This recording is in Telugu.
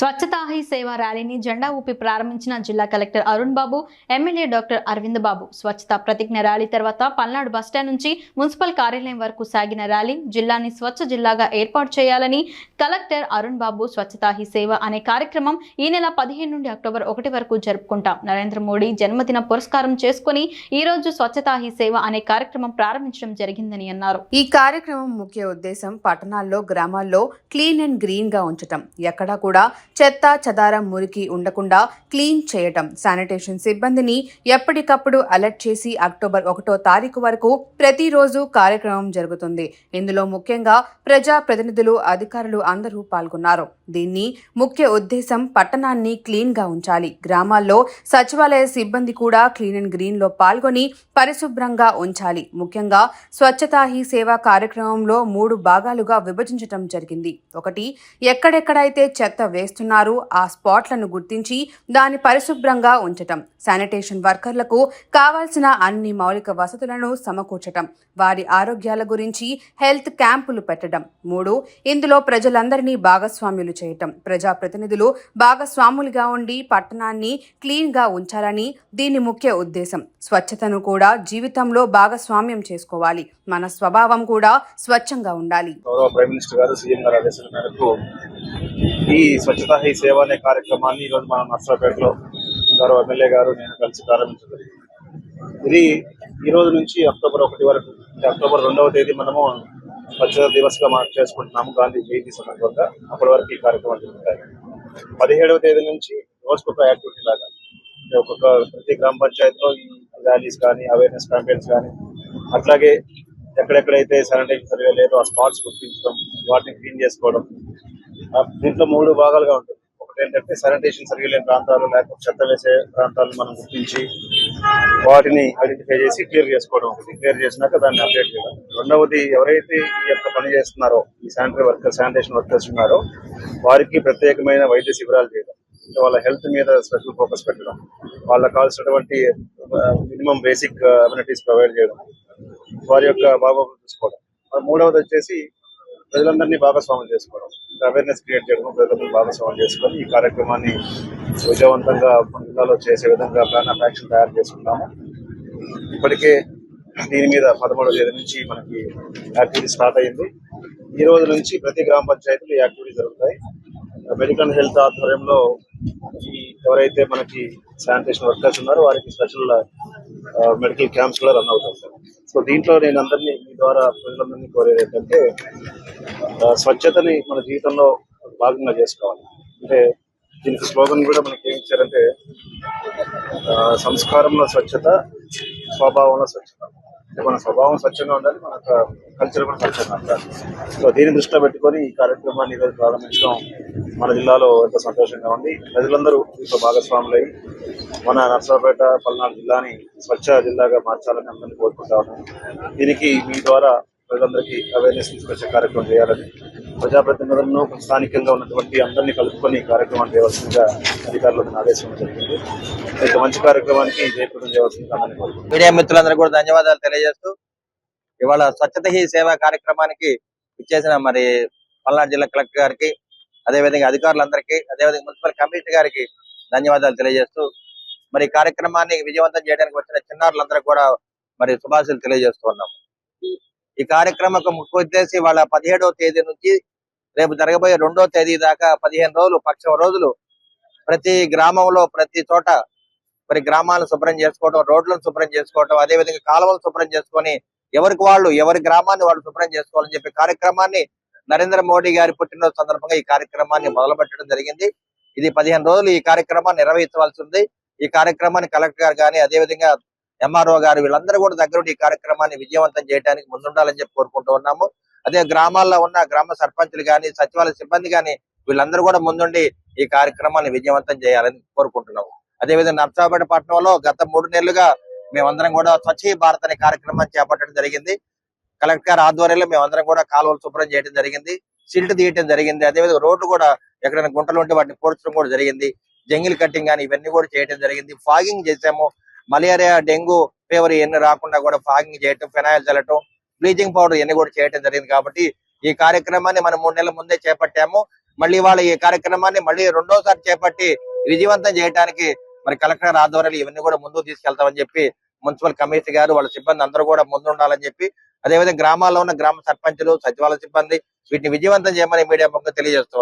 స్వచ్ఛతా హీ సేవ ర్యాలీని జెండా ఊపి ప్రారంభించిన జిల్లా collector Arun Babu MLA doctor Aravind Babu. స్వచ్ఛతా ప్రతిజ్ఞ ర్యాలీ తర్వాత పల్నాడు బస్టాండ్ నుంచి మున్సిపల్ కార్యాలయం వరకు సాగిన ర్యాలీ జిల్లాని స్వచ్ఛ జిల్లాగా ఏర్పాటు చేయాలని కలెక్టర్ అరుణ్ బాబు స్వచ్ఛతా హీ సేవ అనే కార్యక్రమం ఈ నెల పదిహేను నుండి అక్టోబర్ ఒకటి వరకు జరుపుకుంటాం. నరేంద్ర మోడీ జన్మదిన పురస్కారం చేసుకుని ఈ రోజు స్వచ్ఛతా హీ సేవ అనే కార్యక్రమం ప్రారంభించడం జరిగిందని అన్నారు. ఈ కార్యక్రమం ముఖ్య ఉద్దేశం పట్టణాల్లో గ్రామాల్లో క్లీన్ అండ్ గ్రీన్గా ఉంచటం. ఎక్కడా కూడా చెత్త చెదారం మురికి ఉండకుండా క్లీన్ చేయటం. శానిటేషన్ సిబ్బందిని ఎప్పటికప్పుడు అలర్ట్ చేసి అక్టోబర్ ఒకటో తారీఖు వరకు ప్రతిరోజు కార్యక్రమం జరుగుతుంది. ఇందులో ముఖ్యంగా ప్రజా ప్రతినిధులు అధికారులు అందరూ పాల్గొన్నారు. దీన్ని ముఖ్య ఉద్దేశం పట్టణాన్ని క్లీన్గా ఉంచాలి. గ్రామాల్లో సచివాలయ సిబ్బంది కూడా క్లీన్ అండ్ గ్రీన్లో పాల్గొని పరిశుభ్రంగా ఉంచాలి. ముఖ్యంగా స్వచ్ఛతా హీ సేవా కార్యక్రమంలో మూడు భాగాలుగా విభజించటం జరిగింది. ఒకటి ఎక్కడెక్కడైతే చెత్త వేస్తున్నారో ఆ స్పాట్లను గుర్తించి దాన్ని పరిశుభ్రంగా ఉంచటం. శానిటేషన్ వర్కర్లకు కావాల్సిన అన్ని మౌలిక వసతులను సమకూర్చటం. వారి ఆరోగ్యాల గురించి హెల్త్ క్యాంపులు పెట్టడం. మూడు ఇందులో ప్రజలందరినీ భాగస్వామ్యులు చేయటం. ప్రజాప్రతినిధులు భాగస్వాములుగా ఉండి పట్టణాన్ని క్లీన్గా ఉంచాలని దీని ముఖ్య ఉద్దేశం. స్వచ్ఛతను కూడా జీవితంలో భాగస్వామ్యం చేసుకోవాలి. మన స్వభావం కూడా స్వచ్ఛంగా ఉండాలి. ప్రైమ్ మినిస్టర్ గారు సీఎం గారు ఆదేశాల మేరకు ఈ ఈ స్వచ్ఛతా హీ సేవ అనే కార్యక్రమాన్ని ఈరోజు మన నర్సరాపేటలో గారు ఎమ్మెల్యే గారు నేను కలిసి ప్రారంభించడం ఇది ఈ రోజు నుంచి అక్టోబర్ ఒకటి వరకు అక్టోబర్ రెండవ తేదీ మనము స్వచ్ఛత దివస్గా మనం చేసుకుంటున్నాము గాంధీ జయంతి సందర్భంగా. అప్పటి వరకు ఈ కార్యక్రమాలు జరుగుతాయి. పదిహేడవ తేదీ నుంచి రోజుకొక యాక్టివిటీ లాగా ఒక్కొక్క ప్రతి గ్రామ పంచాయతీలో ఈ ర్యాలీస్ కానీ అవేర్నెస్ క్యాంపెయిన్స్ కానీ అట్లాగే ఎక్కడెక్కడైతే శానిటైజర్ లేదో ఆ స్పాట్స్ గుర్తించడం వాటిని క్లీన్ చేసుకోవడం దీంట్లో మూడు భాగాలుగా ఉంటుంది. ఒకటి ఏంటంటే శానిటేషన్ సరిగ్గా లేని ప్రాంతాలు లేకపోతే చెత్త వేసే ప్రాంతాలను మనం గుర్తించి వాటిని ఐడెంటిఫై చేసి క్లియర్ చేసుకోవడం ఒకటి. క్లియర్ చేసినాక దాన్ని అప్డేట్ చేయడం. రెండవది ఎవరైతే ఈ యొక్క పని చేస్తున్నారో ఈ శానిటరీ వర్కర్స్ శానిటేషన్ వర్కర్స్ ఉన్నారో వారికి ప్రత్యేకమైన వైద్య శిబిరాలు చేయడం. అంటే వాళ్ళ హెల్త్ మీద స్పెషల్ ఫోకస్ పెట్టడం. వాళ్ళకి కావాల్సినటువంటి మినిమం బేసిక్ అమ్యూనిటీస్ ప్రొవైడ్ చేయడం. వారి యొక్క బాగోగులు చూసుకోవడం. మూడవది వచ్చేసి ప్రజలందరినీ భాగస్వామ్యం చేసుకోవడం. అవేర్నెస్ క్రియేట్ చేయడం ప్రజలందరినీ భాగస్వామ్యం చేసుకొని ఈ కార్యక్రమాన్ని విజయవంతంగా మన జిల్లాలో చేసే విధంగా ప్లాన్ ఆఫ్ యాక్షన్ తయారు చేసుకున్నాము ఇప్పటికే దీని మీద పదమూడవ తేదీ నుంచి మనకి యాక్టివిటీ స్టార్ట్ అయింది. ఈ రోజు నుంచి ప్రతి గ్రామ పంచాయతీలు ఈ యాక్టివిటీ జరుగుతాయి. మెడికల్ హెల్త్ ఆధ్వర్యంలో ఈ ఎవరైతే మనకి శానిటేషన్ వర్కర్స్ ఉన్నారో వారికి స్పెషల్ మెడికల్ క్యాంప్స్ కూడా రన్ అవుతాయి. సార్ సో దీంట్లో నేను అందరినీ మీ ద్వారా ప్రజలందరినీ కోరేది ఏంటంటే స్వచ్ఛతని మన జీవితంలో భాగంగా చేసుకోవాలి. అంటే దీనికి స్లోగన్ కూడా మనకి ఏం ఇచ్చారంటే ఆ, సంస్కారంలో స్వచ్ఛత స్వభావంలో స్వచ్ఛత. అంటే మన స్వభావం స్వచ్ఛంగా ఉండాలి మన కల్చర్ కూడా స్వచ్ఛంగా ఉండాలి. సో దీన్ని దృష్టిలో పెట్టుకొని ఈ కార్యక్రమాన్ని ఈరోజు ప్రారంభించడం మన జిల్లాలో ఎంతో సంతోషంగా ఉంది. ప్రజలందరూ దీంట్లో భాగస్వాములై మన నర్సాపేట పల్నాడు జిల్లాని స్వచ్ఛ జిల్లాగా మార్చాలని అందరినీ కోరుకుంటా దీనికి మీ ద్వారా ప్రజలందరికీ అవేర్నెస్ తీసుకొచ్చే కార్యక్రమం చేయాలని ప్రజాప్రతినిధులను స్థానికంగా ఉన్నటువంటి అందరినీ కలుపుకొని కార్యక్రమాన్ని కార్యక్రమం చేయవలసిందిగా అధికారులకు ఆదేశం జరిగింది. ఇంత మంచి కార్యక్రమానికి జయప్రదం చేయవలసిందిగా అందరినీ మీడియా మిత్రులందరూ కూడా ధన్యవాదాలు తెలియజేస్తూ ఇవాళ స్వచ్ఛత హీ సేవా కార్యక్రమానికి ఇచ్చేసిన మరి పల్నాడు జిల్లా కలెక్టర్ గారికి అదేవిధంగా అధికారులందరికీ అదేవిధంగా మున్సిపల్ కమిషనర్ గారికి ధన్యవాదాలు తెలియజేస్తూ మరి కార్యక్రమాన్ని విజయవంతం చేయడానికి వచ్చిన చిన్నారులందరూ కూడా మరి శుభాశలు తెలియజేస్తున్నాము ఈ కార్యక్రమం ముఖ్య ఉద్దేశం వాళ్ళ పదిహేడవ తేదీ నుంచి రేపు జరగబోయే రెండో తేదీ దాకా పదిహేను రోజులు పక్షం రోజులు ప్రతి గ్రామంలో ప్రతి చోట మరి గ్రామాలను శుభ్రం చేసుకోవడం రోడ్లను శుభ్రం చేసుకోవడం అదే విధంగా కాలువలు శుభ్రం చేసుకొని ఎవరికి వాళ్ళు ఎవరి గ్రామాన్ని వాళ్ళు శుభ్రం చేసుకోవాలని చెప్పి కార్యక్రమాన్ని నరేంద్ర మోడీ గారి పుట్టినరోజు సందర్భంగా ఈ కార్యక్రమాన్ని మొదలు పెట్టడం జరిగింది. ఇది పదిహేను రోజులు ఈ కార్యక్రమాన్ని నిర్వహించవలసి ఉంది ఈ కార్యక్రమాన్ని కలెక్టర్ గారు కానీ అదే విధంగా ఎంఆర్ఓ గారు వీళ్ళందరూ కూడా దగ్గర ఈ కార్యక్రమాన్ని విజయవంతం చేయడానికి ముందుండాలని చెప్పి కోరుకుంటూ ఉన్నాము. అదే గ్రామాల్లో ఉన్న గ్రామ సర్పంచులు కానీ సచివాలయ సిబ్బంది కానీ వీళ్ళందరూ కూడా ముందుండి ఈ కార్యక్రమాన్ని విజయవంతం చేయాలని కోరుకుంటున్నాము. అదేవిధంగా నర్సాపేట పట్టణంలో గత మూడు నెలలుగా మేమందరం కూడా స్వచ్ఛ భారత్ అనే కార్యక్రమాన్ని చేపట్టడం జరిగింది. కలెక్టర్ గారి ఆధ్వర్యంలో మేమందరం కూడా కాలువలు శుభ్రం చేయడం జరిగింది. సిల్ట్ తీయటం జరిగింది. అదేవిధంగా రోడ్డు కూడా ఎక్కడైనా గుంటలు ఉంటే వాటిని పూడ్చడం కూడా జరిగింది. జంగిల్ కట్టింగ్ కానీ ఇవన్నీ కూడా చేయడం జరిగింది. ఫాగింగ్ చేసాము. మలేరియా డెంగ్యూ ఫీవర్ ఇవన్నీ రాకుండా కూడా ఫాగింగ్ చేయటం ఫినాయిల్ చల్లటం బ్లీచింగ్ పౌడర్ ఇవన్నీ కూడా చేయటం జరిగింది కాబట్టి ఈ కార్యక్రమాన్ని మనం మూడు నెలల ముందే చేపట్టాము. మళ్ళీ వాళ్ళ ఈ కార్యక్రమాన్ని మళ్ళీ రెండోసారి చేపట్టి విజయవంతం చేయడానికి మరి కలెక్టర్ ఆధ్వర్యాలు ఇవన్నీ కూడా ముందుకు తీసుకెళ్తామని చెప్పి మున్సిపల్ కమిషనర్ గారు వాళ్ళ సిబ్బంది అందరూ కూడా ముందు ఉండాలని చెప్పి అదేవిధంగా గ్రామాల్లో ఉన్న గ్రామ సర్పంచులు సచివాలయ సిబ్బంది వీటిని విజయవంతం చేయమని మీడియా ముఖంగా తెలియజేస్తూ